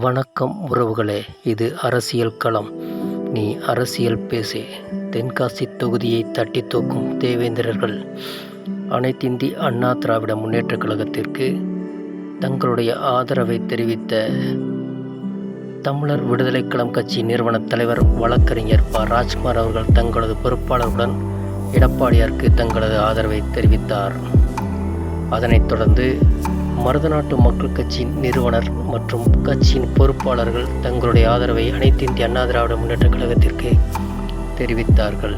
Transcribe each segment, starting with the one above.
வணக்கம் உறவுகளே இது அரசியல் களம். நீ அரசியல் பேசு. தென்காசி தொகுதியை தட்டி தூக்கும் தேவேந்திரர்கள். அனைத்திந்திய அண்ணா திராவிட முன்னேற்றக் கழகத்திற்கு தங்களுடைய ஆதரவை தெரிவித்த தமிழர் விடுதலை களம் கட்சி நிறுவன தலைவர் வழக்கறிஞர் ப. ராஜ்குமார் அவர்கள் தங்களது பொறுப்பாளருடன் எடப்பாடியாருக்கு தங்களது ஆதரவை தெரிவித்தார். அதனைத் தொடர்ந்து மருதநாட்டு மக்கள் கட்சியின் நிறுவனர் மற்றும் கட்சியின் பொறுப்பாளர்கள் தங்களுடைய ஆதரவை அனைத்து இந்திய அண்ணா திராவிட முன்னேற்ற கழகத்திற்கு தெரிவித்தார்கள்.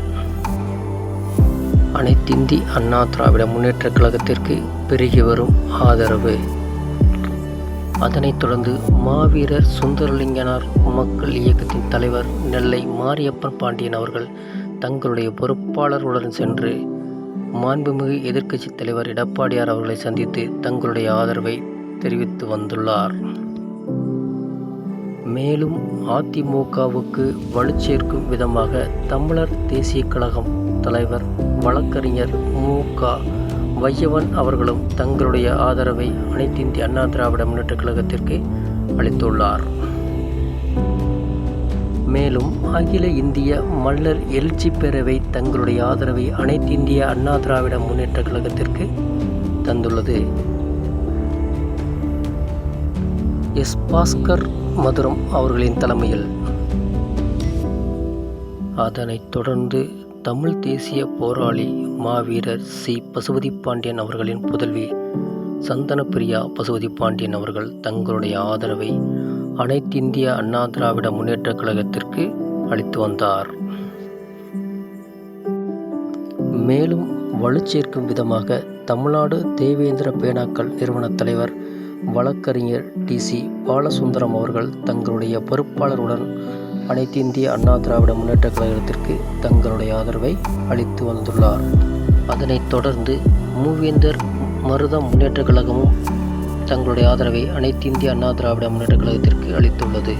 அனைத்திந்தி அண்ணா திராவிட முன்னேற்ற கழகத்திற்கு பெருகி வரும் ஆதரவு. அதனைத் தொடர்ந்து மாவீரர் சுந்தரலிங்கனார் மக்கள் இயக்கத்தின் தலைவர் நெல்லை மாரியப்பன் பாண்டியன் அவர்கள் தங்களுடைய பொறுப்பாளர்களுடன் சென்று மாண்புமிகு எதிர்க்கட்சித் தலைவர் எடப்பாடியார் அவர்களை சந்தித்து தங்களுடைய ஆதரவை தெரிவித்து வந்துள்ளார். மேலும் அதிமுகவுக்கு வலுச்சேர்க்கும் விதமாக தமிழர் தேசிய கழகம் தலைவர் வழக்கறிஞர் மு. க. வையவன் அவர்களும் தங்களுடைய ஆதரவை அனைத்திந்திய அண்ணா திராவிட முன்னேற்ற கழகத்திற்கு அளித்துள்ளார். மேலும் அகில இந்திய மல்லர் எழுச்சி பேரவை தங்களுடைய ஆதரவை அனைத்து இந்திய அண்ணா திராவிட முன்னேற்ற கழகத்திற்கு தந்துள்ளது. எஸ். பாஸ்கர் மதுரம் அவர்களின் தலைமையில். அதனைத் தொடர்ந்து தமிழ் தேசிய போராளி மாவீரர் சி. பசுபதி பாண்டியன் அவர்களின் புதல்வி சந்தனப்பிரியா பசுபதி பாண்டியன் அவர்கள் தங்களுடைய ஆதரவை அனைத்திந்திய அண்ணா திராவிட முன்னேற்றக் கழகத்திற்கு அளித்து வந்தார். மேலும் வலுச்சேர்க்கும் விதமாக தமிழ்நாடு தேவேந்திர பேனாக்கள் நிறுவனத் தலைவர் வழக்கறிஞர் டி சி பாலசுந்தரம் அவர்கள் தங்களுடைய பொறுப்பாளருடன் அனைத்திந்திய அண்ணா திராவிட முன்னேற்றக் கழகத்திற்கு தங்களுடைய ஆதரவை அளித்து வந்துள்ளார். அதனைத் தொடர்ந்து மூவேந்தர் மருத முன்னேற்றக் கழகமும் தங்களுடைய ஆதரவை அனைத்து இந்திய அண்ணா திராவிட முன்னேற்ற கழகத்திற்கு அளித்துள்ளது.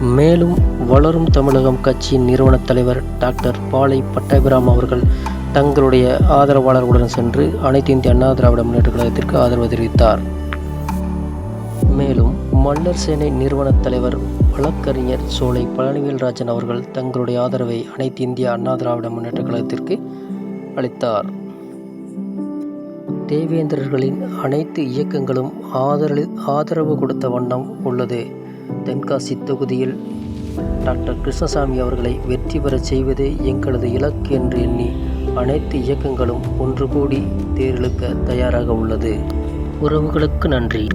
மேலும் வளரும் தமிழகம் கட்சியின் நிறுவனத் தலைவர் டாக்டர் பாலை பட்டாபிராம் அவர்கள் தங்களுடைய ஆதரவாளர்களுடன் சென்று அனைத்து இந்திய அண்ணா திராவிட முன்னேற்ற கழகத்திற்கு ஆதரவு தெரிவித்தார். மேலும் மல்லர் சேனை நிறுவனத் தலைவர் வழக்கறிஞர் சோலை பழனிவேல்ராஜன் அவர்கள் தங்களுடைய ஆதரவை அனைத்து இந்திய அண்ணா திராவிட முன்னேற்ற கழகத்திற்கு அளித்தார். தேவேந்திரர்களின் அனைத்து இயக்கங்களும் ஆதரவு ஆதரவு கொடுத்த வண்ணம் உள்ளது. தென்காசி தொகுதியில் டாக்டர் கிருஷ்ணசாமி அவர்களை வெற்றி பெறச் செய்வதே எங்களது இலக்கு என்று எண்ணி அனைத்து இயக்கங்களும் ஒன்று கூடி தேர்தலுக்க தயாராக உள்ளது. உறவுகளுக்கு நன்றி.